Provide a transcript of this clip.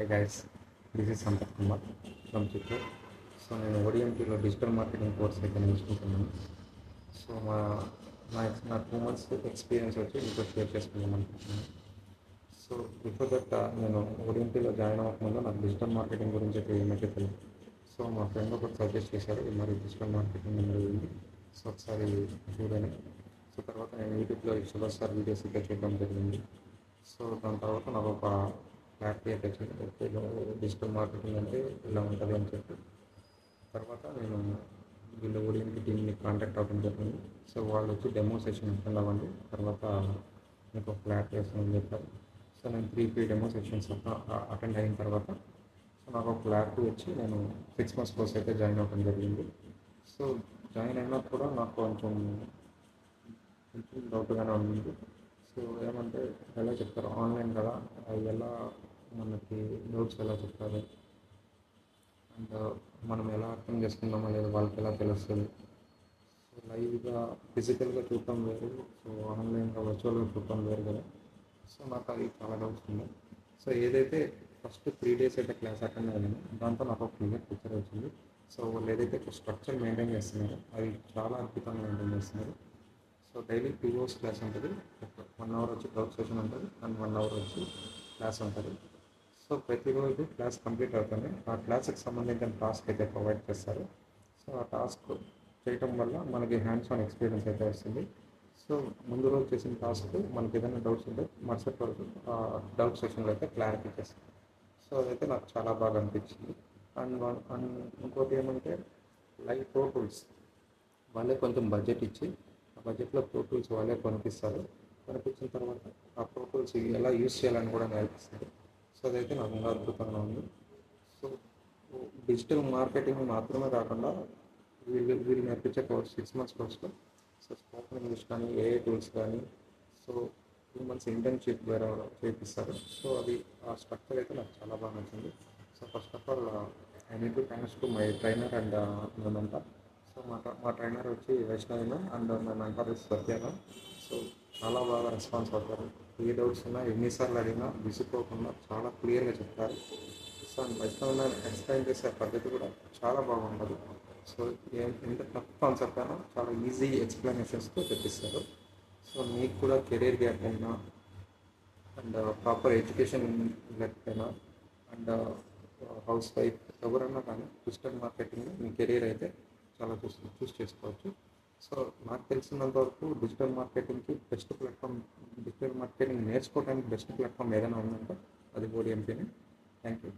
Hi guys this is Sampath Kumar from Chittoor so నేను ఓడిఎంపీలో digital marketing course అయితే నేర్చుకుంటున్నాను. సో మా నా నా టూ మంత్స్ ఎక్స్పీరియన్స్ వచ్చి మీతో షేర్ చేసుకుందాం అనుకుంటున్నాను. సో బిఫోర్ దట్ నేను ఓడిఎంపీలో జాయిన్ అవ్వకముందు నాకు డిజిటల్ మార్కెటింగ్ గురించి అయితే ఏమైతే తెలియదు. సో మా ఫ్రెండ్ ఒకటి సజెస్ట్ చేశారు మరి డిజిటల్ మార్కెటింగ్ అనేది ఉంది సో ఒకసారి చూడండి. సో తర్వాత నేను యూట్యూబ్లో సుభాష్ సార్ వీడియోస్ అయితే చూడడం జరిగింది. సో దాని తర్వాత నాకు ఒక క్లారిటీ అయితే ఓకే డిజిటల్ మార్కెటింగ్ అంటే ఇలా ఉంటుంది అని చెప్పి. తర్వాత నేను వీళ్ళ ఓడిఎంపీ టీమ్ని కాంటాక్ట్ అవ్వడం జరిగింది. సో వాళ్ళు వచ్చి డెమో సెషన్ అటెండ్ అవ్వండి. తర్వాత మీకు ఫ్లాట్ చేస్తామని చెప్పారు. సో నేను three three demo sessions attend అయిన తర్వాత సో నాకు ఒక క్లారిటీ వచ్చి నేను సిక్స్ మంత్స్ కోర్స్ అయితే జాయిన్ అవ్వడం జరిగింది. సో జాయిన్ అయినా కూడా నాకు కొంచెం కొంచెం డౌట్గానే ఉంది. సో ఏమంటే ఎలా చెప్తారు? ఆన్లైన్ కదా. అది ఎలా మనకి డౌట్స్ ఎలా చెప్తారు అండ్ మనం ఎలా అర్థం చేసుకుందామో లేదు వాళ్ళకి ఎలా తెలుస్తుంది? సో లైవ్గా ఫిజికల్గా చూడటం వేరు సో ఆన్లైన్గా వర్చువల్గా చూడటం వేరు కదా. సో నాకు అది చాలా డౌట్స్ ఉన్నాయి సో ఏదైతే ఫస్ట్ త్రీ డేస్ అయితే క్లాస్ అటెండ్ అయ్యాను దాంతో నాకు ఒక క్లియర్ పిక్చర్ వచ్చింది. సో వాళ్ళు ఏదైతే స్ట్రక్చర్ మెయింటైన్ చేస్తున్నారు అది చాలా అద్భుతంగా మెయింటైన్ చేస్తున్నారు. So daily two hours class ఉంటుంది. వన్ అవర్ వచ్చి డౌట్ సెషన్ ఉంటుంది. అండ్ వన్ అవర్ వచ్చి క్లాస్ ఉంటుంది. సో ప్రతిరోజు క్లాస్ కంప్లీట్ అవుతుంది. ఆ క్లాస్కి సంబంధించిన టాస్క్ అయితే ప్రొవైడ్ చేస్తారు. సో ఆ టాస్క్ చేయటం వల్ల మనకి హ్యాండ్స్ ఆన్ ఎక్స్పీరియన్స్ అయితే వస్తుంది. సో ముందు రోజు చేసిన టాస్క్ మనకి ఏదైనా డౌట్స్ ఉంటే మరుసటి రోజు ఆ డౌట్ సెషన్లో అయితే క్లారిఫై చేస్తారు. సో అదైతే నాకు చాలా బాగా అనిపించింది. అండ్ అండ్ ఇంకోటి ఏమంటే లైవ్ ప్రో టూల్స్ వాళ్ళే కొంచెం బడ్జెట్ ఇచ్చి ఆ బడ్జెట్లో ప్రో టూల్స్ వాళ్ళే కొనిపిస్తారు. కొనిపించిన తర్వాత ఆ ప్రో టూల్స్ ఎలా యూస్ చేయాలని కూడా నేర్పిస్తారు. సో అదైతే నాకు అద్భుతంగా ఉంది. సో డిజిటల్ మార్కెటింగ్ మాత్రమే కాకుండా వీళ్ళు వీళ్ళు నేర్పించే కోర్స్ సిక్స్ మంత్స్ కోర్స్లో సో స్పోకెన్ ఇంగ్లీష్ కానీ ఏఐ టూల్స్ కానీ సో టూ మంత్స్ ఇంటర్న్షిప్ వేరే చేపిస్తారు. సో అది ఆ స్ట్రక్చర్ అయితే నాకు చాలా బాగా నచ్చింది. So first of all I need to thanks to my trainer and మేమంతా సో మా మా ట్రైనర్ వచ్చి వైష్ణవిన అండ్ నా మెంటర్ సత్యాన సో చాలా బాగా రెస్పాన్స్ అవుతారు ఏ డౌట్స్ ఉన్నా ఎన్నిసార్లు అడిగినా విసిపోకుండా చాలా క్లియర్గా చెప్తారు సో అండ్ ఎక్స్ప్లెయిన్ చేసే పద్ధతి కూడా చాలా బాగుంటుంది సో ఎంత టఫ్ కాన్సెప్ట్ అయినా చాలా ఈజీ ఎక్స్ప్లెనేషన్స్తో చెప్పిస్తారు. సో మీకు కూడా కెరీర్ గ్యాప్ అయినా అండ్ ప్రాపర్ ఎడ్యుకేషన్ లేకపోయినా అండ్ uh, హౌస్ వైఫ్ ఎవరన్నా కానీ డిజిటల్ మార్కెటింగ్ మీ కెరీర్ అయితే చాలా చూస్ చూస్ చేసుకోవచ్చు. సో నాకు తెలిసినంత వరకు డిజిటల్ మార్కెటింగ్కి బెస్ట్ ప్లాట్ఫామ్ డిజిటల్ మార్కెటింగ్ నేర్చుకోవడానికి బెస్ట్ ప్లాట్ఫామ్ ఏదైనా ఉందంటే అది ఓడిఎంపీనే. Thank you